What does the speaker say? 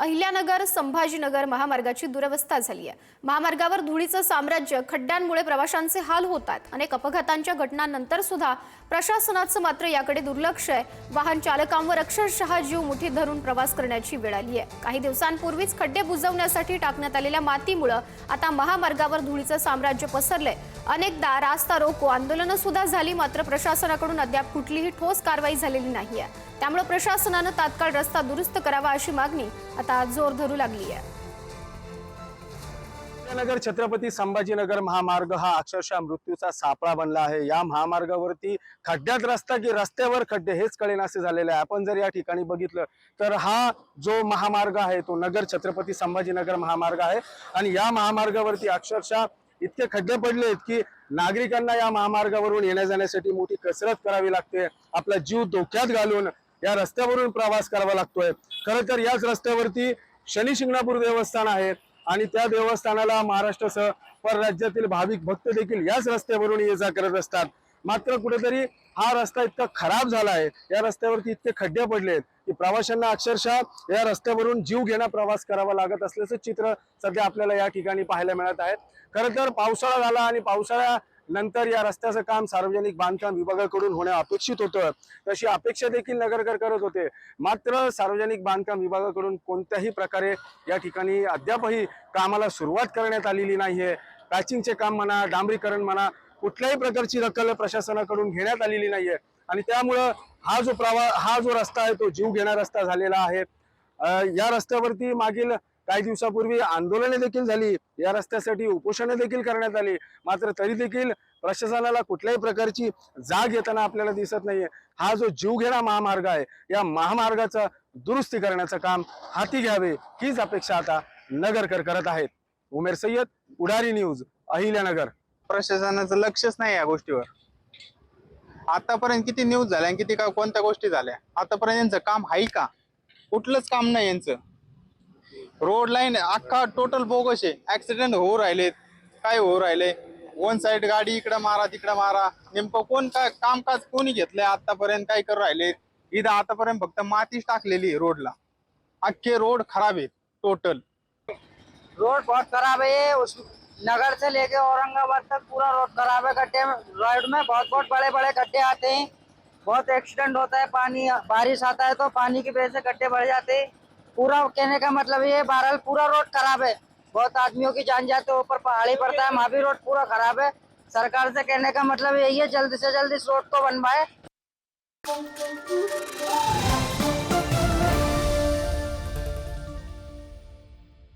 अहिल्यानगर संभाजीनगर महामार्गाची दुरवस्था झाली आहे. महामार्गावर धुळीचं साम्राज्य खड्ड्यांमुळे प्रवाशांचे हाल होतात. अनेक अपघातांच्या घटनांनंतर सुद्धा प्रशासनाचं मात्र याकडे दुर्लक्ष आहे. वाहन चालकांवर अक्षरशः जीव मुठीत धरून प्रवास करण्याची वेळ आली आहे. काही दिवसांपूर्वीच खड्डे बुजवण्यासाठी टाकण्यात आलेल्या मातीमुळं आता महामार्गावर धुळीचं साम्राज्य पसरलंय. अनेकदा रास्ता रोको आंदोलनं सुद्धा झाली मात्र प्रशासनाकडून अद्याप कुठलीही ठोस कारवाई झालेली नाही आहे त्यामुळे प्रशासनानं तात्काळ रस्ता दुरुस्त करावा अशी मागणी आता जोर धरू लागली आहे नगर छत्रपती संभाजीनगर महामार्ग हा अक्षरशः मृत्यूचा सापळा बनला आहे. या महामार्गावरती खड्ड्यात रस्ता की रस्त्यावर खड्डे हेच कळेनासे झालेले आहे. आपण जर या ठिकाणी बघितलं तर हा जो महामार्ग आहे तो नगर छत्रपती संभाजीनगर महामार्ग आहे. आणि या महामार्गावरती अक्षरशः इतके खड्डे पडले आहेत की नागरिकांना या महामार्गावरून येण्या जाण्यासाठी मोठी कसरत करावी लागते. आपला जीव धोक्यात घालून या रस्त्यावरून प्रवास करावा लागतोय. खरं तर याच रस्त्यावरती शनी शिंगणापूर देवस्थान आहे आणि त्या देवस्थानाला महाराष्ट्रासह परराज्यातील भाविक भक्त देखील याच रस्त्यावरून ये जा करत असतात. मात्र कुठेतरी हा रस्ता इतका खराब झाला आहे. या रस्त्यावरती इतके खड्डे पडले आहेत की प्रवाशांना अक्षरशः या रस्त्यावरून जीव घेणा प्रवास करावा लागत असल्याचं चित्र सध्या आपल्याला या ठिकाणी पाहायला मिळत आहे. खरं तर पावसाळा झाला आणि पावसाळ्या नंतर या रस्त्याचं काम सार्वजनिक बांधकाम विभागाकडून होणे अपेक्षित होतं. तशी अपेक्षा देखील नगरकर करत होते. मात्र सार्वजनिक बांधकाम विभागाकडून कोणत्याही प्रकारे या ठिकाणी अद्यापही कामाला सुरुवात करण्यात आलेली नाहीये. पॅचिंगचे काम म्हणा डांबरीकरण म्हणा कुठल्याही प्रकारची दखल प्रशासनाकडून घेण्यात आलेली नाहीये. आणि त्यामुळं हा जो प्रवा हा जो रस्ता आहे तो जीव घेणारा रस्ता झालेला आहे. या रस्त्यावरती मागील काही दिवसापूर्वी आंदोलने देखील झाली. या रस्त्यासाठी उपोषणे देखील करण्यात आली. मात्र तरी देखील प्रशासनाला कुठल्याही प्रकारची जाग येताना आपल्याला दिसत नाहीये. हा जो जीवघेणा महामार्ग आहे या महामार्गाचा दुरुस्ती करण्याचं काम हाती घ्यावे हीच अपेक्षा आता नगरकर करत आहेत. उमेर सय्यद उडारी न्यूज अहिल्यानगर. प्रशासनाचं लक्षच नाही या गोष्टीवर. आतापर्यंत किती न्यूज झाल्या किती का कोणत्या गोष्टी झाल्या? आतापर्यंत यांचं काम आहे का? कुठलंच काम नाही यांचं. रोड लाईन अख्खा टोटल बोगस आहे. ऍक्सिडेंट होऊ राहिलेत काय होऊ राहिले? वन साइड गाडी इकडं मारा तिकडं मारा. नेमकं कोण काय कामकाज कोणी घेतलंय? आतापर्यंत काय करू राहिलेत इथं आतापर्यंत फक्त मातीच टाकलेली आहे रोडला. अख्खे रोड खराब आहेत. टोटल रोड बहुत खराब है उस नगर से लेके औरंगाबाद तक पूरा रोड खराब है. गड्ढे रोड में बहुत बहुत बड़े बड़े गड्ढे आते हैं. बहुत एक्सीडेंट होता है. पानी बारिश आता है तो पानी की वजह से गड्ढे बढ़ जाते हैं. पूरा कहने का मतलब ये बहरहाल पूरा रोड खराब है। बहुत आदमियों की जान जाते हैं ऊपर पहाड़ी पड़ता है भी रोड पूरा खराब है। सरकार से कहने का मतलब यही है, जल्द से जल्द इस रोड को बनवाए।